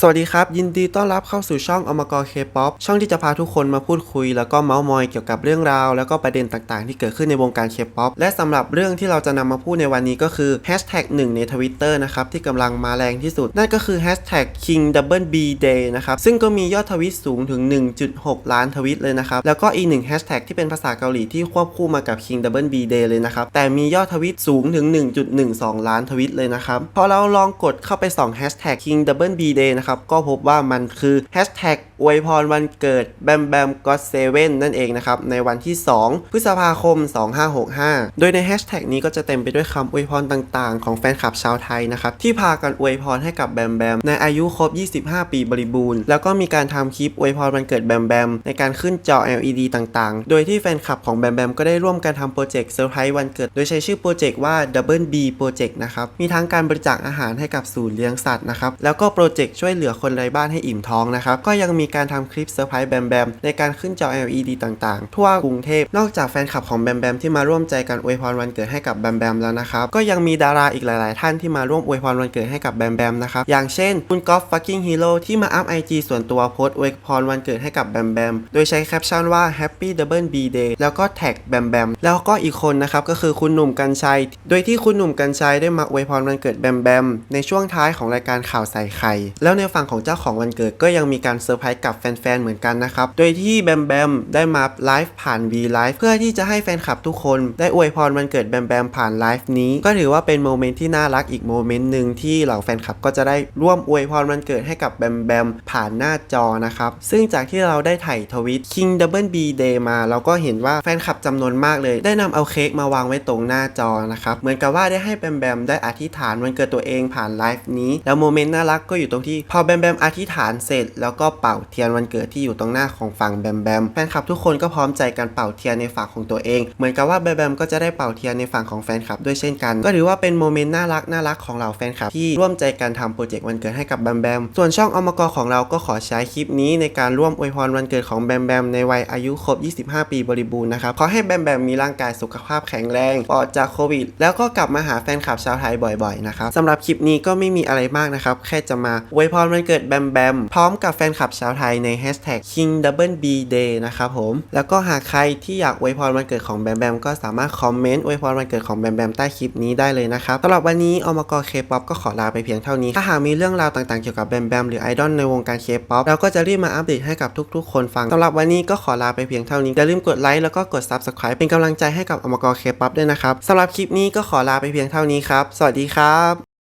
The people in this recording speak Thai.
สวัสดีครับ ยินดีต้อนรับเข้าสู่ช่องอมกรเคป๊อปช่องที่จะพาทุกคนมาพูดคุย แล้วก็เมาส์มอยเกี่ยวกับเรื่องราว แล้วก็ประเด็นต่างๆ ที่เกิดขึ้นในวงการเคป๊อปและสำหรับเรื่องที่เราจะนำมาพูดในวันนี้ก็คือแฮชแท็กหนึ่งในทวิตเตอร์นะครับ ที่กำลังมาแรงที่สุด นั่นก็คือแฮชแท็ก king double b day นะครับ ซึ่งก็มียอดทวิตสูงถึง 1.6 ล้านทวิตเลยนะครับ แล้วก็อีกหนึ่งแฮชแท็กที่เป็นภาษาเกาหลีที่ควบคู่มากับ king double b day เลยนะครับแต่มียอดทวิตสูงถึง 1.12 ล้านทวิตเลยนะครับพอเราลองกดเข้าไปส่องแฮชแท็ก king double b day นะครับ ก็พบว่ามันคือแฮชแท็กอวยพรวันเกิดแบมแบมก็เซเว่นนั่นเองนะครับ ในวันที่ 2 พฤษภาคม 2565 โดยในแฮชแท็กนี้ก็จะเต็มไปด้วยคำอวยพรต่างๆ ของแฟนคลับชาวไทยนะครับ ที่พากันอวยพรให้กับแบมแบมในอายุครบ 25 ปีบริบูรณ์ แล้วก็มีการทำคลิปอวยพรวันเกิดแบมแบมในการขึ้นจอ LED ต่างๆ โดยที่แฟนคลับของแบมแบมก็ได้ร่วมกันทำโปรเจกต์เซอร์ไพรส์วันเกิด โดยใช้ชื่อโปรเจกต์ว่า Double B Project นะครับ มีทั้งการบริจาคอาหารให้กับศูนย์เลี้ยงสัตว์นะครับ แล้วก็โปรเจกต์ช่วยเหลือคนไร้บ้านให้อิ่มท้องนะครับ ก็ยังมีการทำคลิปเซอร์ไพรส์แบมแบมในการขึ้นจอ LED ต่างๆ ทั่วกรุงเทพ นอกจากแฟนคลับของแบมแบมที่มาร่วมใจกันอวยพรวันเกิดให้กับแบมแบมแล้วนะครับ ก็ยังมีดาราอีกหลายๆ ท่านที่มาร่วมอวยพรวันเกิดให้กับแบมแบมนะครับ อย่างเช่น คุณก๊อฟฟักกิ้งฮีโร่ที่มาอัพไอจีส่วนตัวโพสต์อวยพรวันเกิดให้กับแบมแบม โดยใช้แคปชั่นว่า Happy Double B Day แล้วก็แท็กแบมแบม แล้วก็อีกคนนะครับก็คือคุณหนุ่มกัญชัย โดยที่คุณหนุ่มกัญชัยได้มาอวยพรวันเกิดแบมแบมในช่วงท้ายของรายการข่าวใส่ไข่ แล้วในฝั่งของเจ้าของวันเกิดก็ยังมีการเซอร์ไพรส์กับแฟนๆเหมือนกันนะครับ โดยที่แบมแบมได้มาไลฟ์ผ่าน V Live เพื่อที่จะให้แฟนคลับทุกคน ได้อวยพรวันเกิดแบมแบมผ่านไลฟ์นี้ ก็ถือว่าเป็นโมเมนต์ที่น่ารักอีกโมเมนต์หนึ่งที่เหล่าแฟนคลับก็จะได้ร่วมอวยพรวันเกิดให้กับแบมแบมผ่านหน้าจอนะครับ ซึ่งจากที่เราได้ถ่ายทวิต King Double B Day มา เราก็เห็นว่าแฟนคลับจำนวนมากเลย ได้นำเอาเค้กมาวางไว้ตรงหน้าจอนะครับ เหมือนกับว่าได้ให้แบมแบมได้อธิษฐานวันเกิดตัวเองผ่านไลฟ์นี้ แล้วโมเมนต์น่ารักก็อยู่ตรงที่พอแบมแบมอธิษฐานเสร็จ แล้วก็เป่าเทียนวันเกิดที่อยู่ตรงหน้าของฝั่งแบมแบมแฟนคลับทุกคนก็พร้อมใจกันเป่าเทียนในฝั่งของตัวเอง เหมือนกับว่าแบมแบมก็จะได้เป่าเทียนในฝั่งของแฟนคลับด้วยเช่นกัน ก็ถือว่าเป็นโมเมนต์น่ารักน่ารักของเหล่าแฟนคลับที่ร่วมใจกันทำโปรเจกต์วันเกิดให้กับแบมแบมส่วนช่องอมกของเราก็ขอใช้คลิปนี้ในการร่วมอวยพรวันเกิดของแบมแบมในวัยอายุครบ 25 ปีบริบูรณ์นะครับขอให้แบมแบมมีร่างกายสุขภาพแข็งแรงปลอดจากโควิด แล้วก็กลับมาหาแฟนคลับชาวไทยบ่อยๆนะครับสำหรับคลิปนี้ก็ไม่มีอะไรมากนะครับแค่จะมาอวยพรวันเกิดแบมแบม พร้อมกับแฟนคลับชาวไทยในแฮชแท็ก king double b day นะครับผม แล้วก็หากใครที่อยากอวยพรวันเกิดของแบมแบมก็สามารถคอมเมนต์อวยพรวันเกิดของแบมแบมใต้คลิปนี้ได้เลยนะครับสำหรับวันนี้อมกเคป๊อปก็ขอลาไปเพียงเท่านี้ ถ้าหากมีเรื่องราวต่างๆเกี่ยวกับแบมแบมหรือไอดอลในวงการเคป๊อปเราก็จะรีบมาอัปเดตให้กับทุกๆ คนฟังสำหรับวันนี้ก็ขอลาไปเพียงเท่านี้อย่าลืมกดไลค์แล้วก็กด subscribe เป็นกำลังใจให้กับอมกเคป๊อปด้วยนะครับสำหรับคลิปนี้ก็ขอลาไปเพียงเท่านี้ครับ สวัสดีครับ